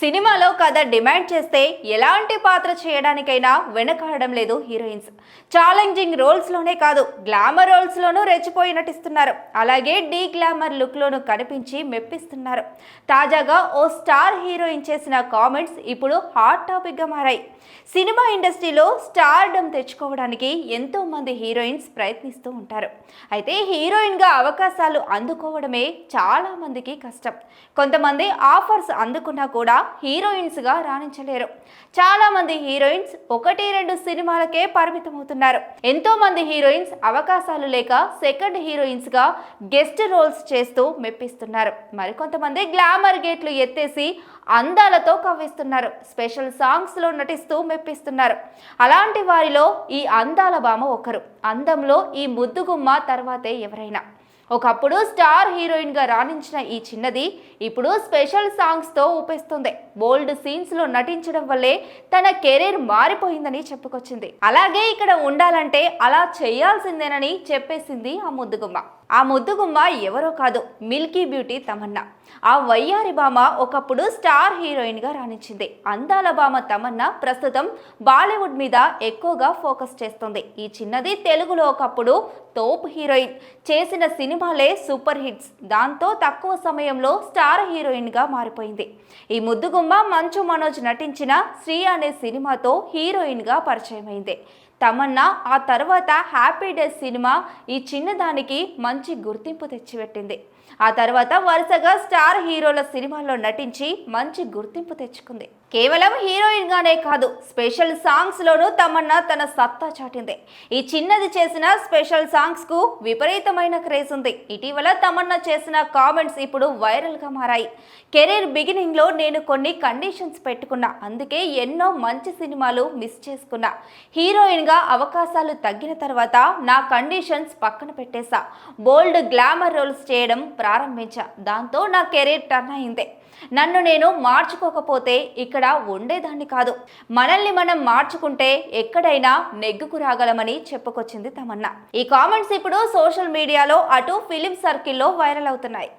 సినిమాలో కథ డిమాండ్ చేస్తే ఎలాంటి పాత్ర చేయడానికైనా వెనకాడడం లేదు హీరోయిన్స్. ఛాలెంజింగ్ రోల్స్లోనే కాదు గ్లామర్ రోల్స్లోనూ రెచ్చిపోయి నటిస్తున్నారు. అలాగే డీ గ్లామర్ లుక్లోనూ కనిపించి మెప్పిస్తున్నారు. తాజాగా ఓ స్టార్ హీరోయిన్ చేసిన కామెంట్స్ ఇప్పుడు హాట్ టాపిక్గా మారాయి. సినిమా ఇండస్ట్రీలో స్టార్డమ్ తెచ్చుకోవడానికి ఎంతోమంది హీరోయిన్స్ ప్రయత్నిస్తూ ఉంటారు. అయితే హీరోయిన్గా అవకాశాలు అందుకోవడమే చాలామందికి కష్టం. కొంతమంది ఆఫర్స్ అందుకున్నా కూడా హీరోయిన్స్గా రాణించలేరు. చాలామంది హీరోయిన్స్ ఒకటి రెండు సినిమాలకే పరిమితమవుతున్నారు. ఎంతో మంది హీరోయిన్స్ అవకాశాలు లేక సెకండ్ హీరోయిన్స్గా గెస్ట్ రోల్స్ చేస్తూ మెప్పిస్తున్నారు. మరికొంతమంది గ్లామర్ గేట్లు ఎత్తేసి అందాలతో కవ్విస్తున్నారు. స్పెషల్ సాంగ్స్లో నటిస్తూ మెప్పిస్తున్నారు. అలాంటి వారిలో ఈ అందాల భామ ఒకరు. అందంలో ఈ ముద్దుగుమ్మ తర్వాతే ఎవరైనా. ఒకప్పుడు స్టార్ హీరోయిన్గా రాణించిన ఈ చిన్నది ఇప్పుడు స్పెషల్ సాంగ్స్తో ఊపేస్తుంది. బోల్డ్ సీన్స్లో నటించడం వల్లే తన కెరీర్ మారిపోయిందని చెప్పుకొచ్చింది. అలాగే ఇక్కడ ఉండాలంటే అలా చేయాల్సిందేనని చెప్పేసింది ఆ ముద్దుగుమ్మ. ఆ ముద్దుగుమ్మ ఎవరో కాదు మిల్కీ బ్యూటీ తమన్నా. ఆ వయ్యారి భామ ఒకప్పుడు స్టార్ హీరోయిన్గా రాణించింది. అందాల భామ తమన్నా ప్రస్తుతం బాలీవుడ్ మీద ఎక్కువగా ఫోకస్ చేస్తుంది. ఈ చిన్నది తెలుగులో ఒకప్పుడు తోపు హీరోయిన్ చేసిన సినిమా సినిమాలే సూపర్ హిట్స్. దాంతో తక్కువ సమయంలో స్టార్ హీరోయిన్గా మారిపోయింది. ఈ ముద్దుగుమ్మ మంచు మనోజ్ నటించిన శ్రీ అనే సినిమాతో హీరోయిన్గా పరిచయమైంది. తమన్నా ఆ తర్వాత హ్యాపీ డేస్ సినిమా ఈ చిన్నదానికి మంచి గుర్తింపు తెచ్చిపెట్టింది. ఆ తర్వాత వరుసగా స్టార్ హీరోల సినిమాల్లో నటించి మంచి గుర్తింపు తెచ్చుకుంది. కేవలం హీరోయిన్ గానే కాదు స్పెషల్ సాంగ్స్ లోనూ తమన్నా తన సత్తా చాటింది. ఈ చిన్నది చేసిన స్పెషల్ సాంగ్స్కు విపరీతమైన క్రేజ్ ఉంది. ఇటీవల తమన్నా చేసిన కామెంట్స్ ఇప్పుడు వైరల్గా మారాయి. కెరీర్ బిగినింగ్లో నేను కొన్ని కండిషన్స్ పెట్టుకున్నా అందుకే ఎన్నో మంచి సినిమాలు మిస్ చేసుకున్నా. హీరోయిన్ గా అవకాశాలు తగ్గిన తర్వాత నా కండిషన్స్ పక్కన పెట్టేశా. బోల్డ్ గ్లామర్ రోల్స్ చేయడం ప్రారంభించా. దాంతో నా కెరీర్ టర్న్ అయింది. నన్ను నేను మార్చుకోకపోతే ఇక్కడ ఉండేదాన్ని కాదు. మనల్ని మనం మార్చుకుంటే ఎక్కడైనా నెగ్గుకు రాగలమని చెప్పుకొచ్చింది తమన్నా. ఈ కామెంట్స్ ఇప్పుడు సోషల్ మీడియాలో అటు ఫిలిం సర్కిల్లో వైరల్ అవుతున్నాయి.